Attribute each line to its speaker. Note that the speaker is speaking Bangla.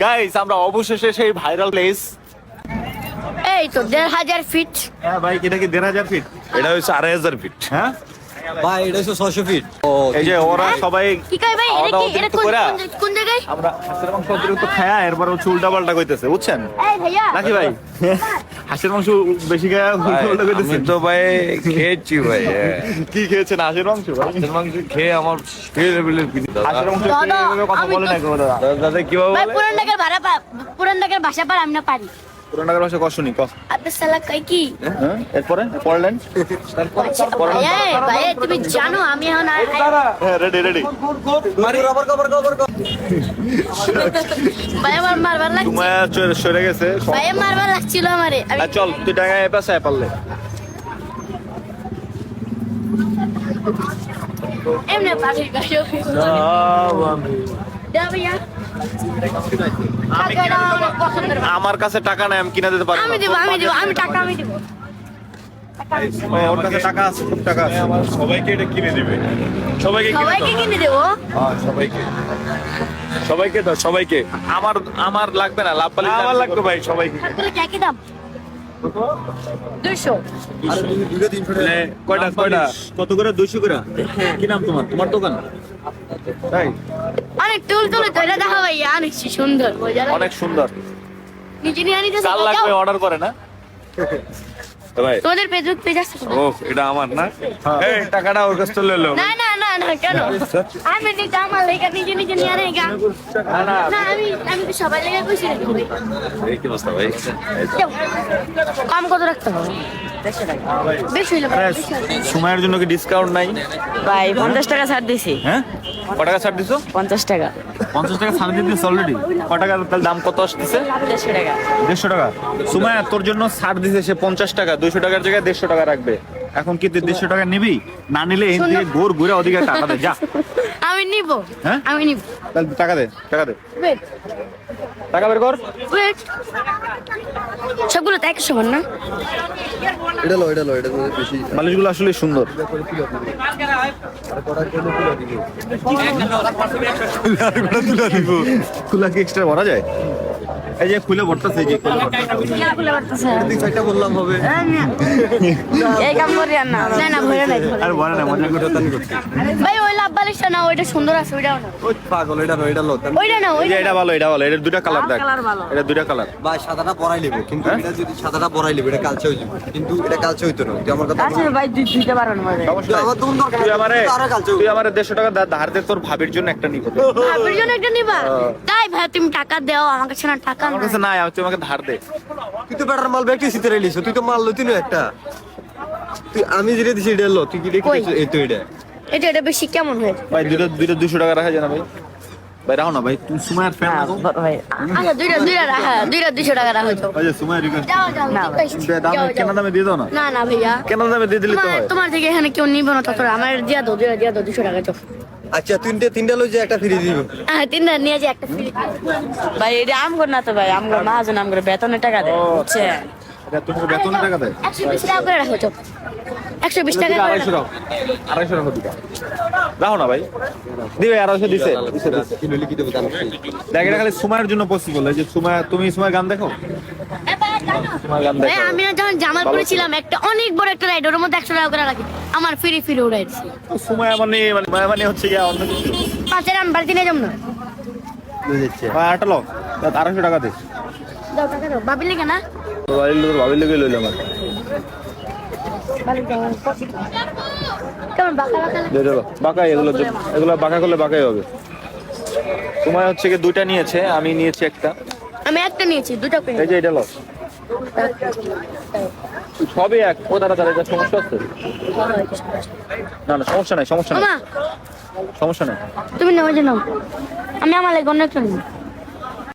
Speaker 1: গাইস আমরা অবশেষে সেই ভাইরাল প্লেস
Speaker 2: এই তো দেড় হাজার ফিট
Speaker 1: হ্যাঁ ভাই এটা কি দেড় হাজার ফিট
Speaker 3: এটা হচ্ছে আড়াই হাজার ফিট
Speaker 1: হ্যাঁ?
Speaker 4: ভাই এটা হচ্ছে ছশো ফিট ও
Speaker 1: এই যে ওরা সবাই
Speaker 2: কি কয় ভাই এটা কি এটা কোন জায়গায়?
Speaker 1: আমরা খায়া এরপর হচ্ছে উল্টা পাল্টা কইতেছে বুঝছেন?
Speaker 2: এই ভাইয়া।
Speaker 1: নাকি ভাই? হাঁসের মাংস বেশি
Speaker 3: আমি তো ভাই খেয়েছি ভাই হ্যাঁ।
Speaker 1: কি খেয়েছেন হাঁসের মাংস?
Speaker 3: হাঁসের মাংস খেয়ে আমার খেয়ে লেভেলের ফিট
Speaker 1: হাঁসের মাংস খেয়ে কথা বলে না দাদা।
Speaker 3: কীভাবে?
Speaker 2: পুরান ঢাকার ভাড়া পা পুরান ঢাকার ভাষা পার আমি না পারি।
Speaker 1: ভাষা ক।
Speaker 2: সালা কই কি?
Speaker 1: হ্যাঁ এরপরে? পড়লেন?
Speaker 2: আচ্ছা, ভাইয়া তুমি জানো আমি এখন আর
Speaker 1: হ্যাঁ রেডি রেডি
Speaker 2: ভাইয়া আমার মারবার লাগছে।
Speaker 1: তোমায় চলে- সরে গেছে
Speaker 2: ভাইয়া মারবার লাগছিল আমারে। আমি
Speaker 1: চল তুই টাঙ্গায় পাশে পারলে।
Speaker 2: এমনি পারি গাড়ি দা ভাইয়া। টাকাটা আমার
Speaker 1: কাছে টাকা নাই আমি কিনে দিতে পারি
Speaker 2: আমি দেবো আমি দেবো আমি টাকা আমি দেবো।
Speaker 1: ওর কাছে টাকা আছে খুব টাকা আছে।
Speaker 3: সবাইকে এটা কিনে দিবে। সবাইকে
Speaker 2: সবাইকে কিনে দেবো?
Speaker 3: হ্যাঁ সবাইকে। সবাইকে দাও সবাইকে।
Speaker 1: আমার আমার লাগবে না লাভ পালি
Speaker 3: আমার লাগবে। ভাই সবাইকে।
Speaker 2: কি দাম।
Speaker 3: মানে কয়টা কয়টা?
Speaker 1: কত করে? দুইশো করে? কি নাম তোমার? তোমার দোকান? তাই?
Speaker 2: অনেক তুল তুলে তো দেখা ভাইয়া অনেক সুন্দর
Speaker 1: অনেক সুন্দর।
Speaker 2: নিজে নিয়ে আনিতে
Speaker 1: কাল লাগবে অর্ডার করে না?
Speaker 3: তো ভাই।
Speaker 2: তোমাদের ফেসবুক পেজ আছে
Speaker 3: ও এটা আমার না? এই টাকাটা ওর কাছ থেকে
Speaker 2: না না না না কেন? আমি নিতে আমার লেগে নিজে নিজে নিয়ে আনে গা। না আমি আমি তো সবাই লেগে কইছি
Speaker 3: এই কি অবস্থা ভাই?
Speaker 2: যাও। কাম কত রাখতে হবে? বেশি হইলে।
Speaker 1: সময়ের জন্য কি ডিসকাউন্ট নাই?
Speaker 5: ভাই পঞ্চাশ টাকা ছাড় দিছি।
Speaker 1: হ্যাঁ? ক টাকা ছাড় দিছো?
Speaker 5: পঞ্চাশ টাকা।
Speaker 1: পঞ্চাশ টাকা ছাড় দিতেছে অলরেডি ক টাকা তাহলে দাম কত আসতেছে?
Speaker 5: দেড়শো টাকা।
Speaker 1: দেড়শো টাকা। সুমায়া তোর জন্য ছাড় দিছে সে পঞ্চাশ টাকা। দুইশো টাকার জায়গায় দেড়শো টাকা রাখবে। এখন কি তুই দেড়শো টাকা নিবি? না নিলে এই থেকে গোর ঘুরে ওদিকে টাকা দে যা।
Speaker 2: আমি নিব।
Speaker 1: হ্যাঁ?
Speaker 2: আমি নিব।
Speaker 1: তাহলে টাকা দে টাকা দে। টাকা বের কর।
Speaker 2: ওয়েট সবগুলো তো একশো সমান না?
Speaker 4: এটা লো এটা লো এটা বেশি।
Speaker 1: মালিশগুলো আসলে সুন্দর। খুলা কি এক্সট্রা ভরা যায়? এই যে খুলে ভরতেছে যে খুলে ভরতেছে।
Speaker 4: বললাম হবে।
Speaker 5: এই কাম করি আর না।
Speaker 2: না না ভরে নাই
Speaker 1: আর ভরে না মজা করে
Speaker 2: ভাই ওই না ওইটা সুন্দর আছে ওইটাও না।
Speaker 4: ওই পাগল এটা এটা
Speaker 2: ওইটা না ওইটা
Speaker 1: এটা ভালো এটা ভালো দুইটা কালার দেখ।
Speaker 5: কালার ভালো।
Speaker 1: এটা দুইটা কালার
Speaker 4: ভাই সাদাটা পরাই লিবো কিন্তু এটা যদি সাদাটা পরাই লিবো এটা কালচে হয়ে কিন্তু এটা কালচে হইতো না। তুই আমার কথা
Speaker 5: আছে ভাই দুই দুইটা মধ্যে
Speaker 1: সমস্যা
Speaker 4: আমার দরকার
Speaker 1: তুই আমারে তুই আমারে টাকা ধার দে তোর ভাবির জন্য একটা নিব।
Speaker 2: ভাবির জন্য একটা নিবা? তাই ভাই তুমি টাকা দাও আমার কাছে না টাকা
Speaker 1: আমার কাছে নাই আমাকে ধার দে।
Speaker 4: তুই তো বেটার মাল ব্যাগটি সিতে রাইলিস তুই তো মাল লইতি না একটা। তুই আমি যেটা দিছি এটা লো তুই কি দেখি
Speaker 2: কই?
Speaker 4: এই তো এটা।
Speaker 2: এটা এটা বেশি কেমন হয়েছে
Speaker 1: ভাই দুইটা দুইটা দুশো টাকা রাখা যায় না ভাই? ভাই রাখো না ভাই তুমি সুমায়ের ফ্যান
Speaker 5: না, ভাই
Speaker 2: আচ্ছা দুইটা দুইটা রাখা দুইটা দুইশো টাকা রাখা হতো
Speaker 1: সুমায়ের রিকোয়েস্ট
Speaker 2: যাও যাও
Speaker 5: না,
Speaker 2: request,
Speaker 1: দামে দিয়ে দাও না?
Speaker 2: না না ভাইয়া।
Speaker 1: কেনা দামে দিয়ে দিলে তো
Speaker 2: তোমার
Speaker 1: হয়।
Speaker 2: তোমার থেকে এখানে কেউ নিবে না তত আমার দিয়া দাও দুইটা দিয়া দাও দুশো টাকা চোখ
Speaker 4: আচ্ছা তিনটে তিনটা লই যে একটা ফ্রি দিব।
Speaker 2: হ্যাঁ তিনটা নিয়ে যে একটা ফ্রি
Speaker 5: ভাই এটা আম কর না তো ভাই আম কর মাহাজন আম করে বেতনের টাকা দেয় বুঝছে
Speaker 1: এটা তোমাকে বেতনের টাকা দেয়?
Speaker 2: একশো বিশ টাকা করে রাখো চোখ একশো বিশ টাকা করে
Speaker 1: আড়াইশো
Speaker 2: রাখো।
Speaker 1: আড়াইশো রাখো না ভাই। দিবে আড়াইশো দিছে দেখ এটা খালি সুমায়ের জন্য পসিবল যে সুমায় তুমি সুমায় গান দেখো?
Speaker 2: আমি যখন জামালপুরে ছিলাম একটা অনেক বড় একটা রাইড ওর মধ্যে একশো টাকা করে রাখি। আমার ফ্রি ফ্রি উড়াইছি
Speaker 1: সুমায় মানে মানে মানে হচ্ছে গিয়া অন্য কিছু।
Speaker 2: পাঁচের আমি বাড়িতে নিয়ে যাব না।
Speaker 4: লই যাচ্ছে
Speaker 1: ভাই আটা লো আড়াইশো টাকা দে
Speaker 2: দাও টাকা দাও। ভাবি লেগে না?
Speaker 1: তোর বাড়ির
Speaker 2: বাঁকা
Speaker 1: বাঁকাই এগুলো এগুলো বাঁকা করলে বাঁকাই হবে। তোমার হচ্ছে কি দুইটা নিয়েছে আমি নিয়েছি একটা।
Speaker 2: আমি একটা নিয়েছি দুটো
Speaker 1: এই যে এটা সবই এক। ও দাঁড়া দাঁড়া এটা সমস্যা আছে না না সমস্যা নাই সমস্যা নাই। সমস্যা নাই।
Speaker 2: তুমি যে নাও। আমি আমার লাগে অন্য একটা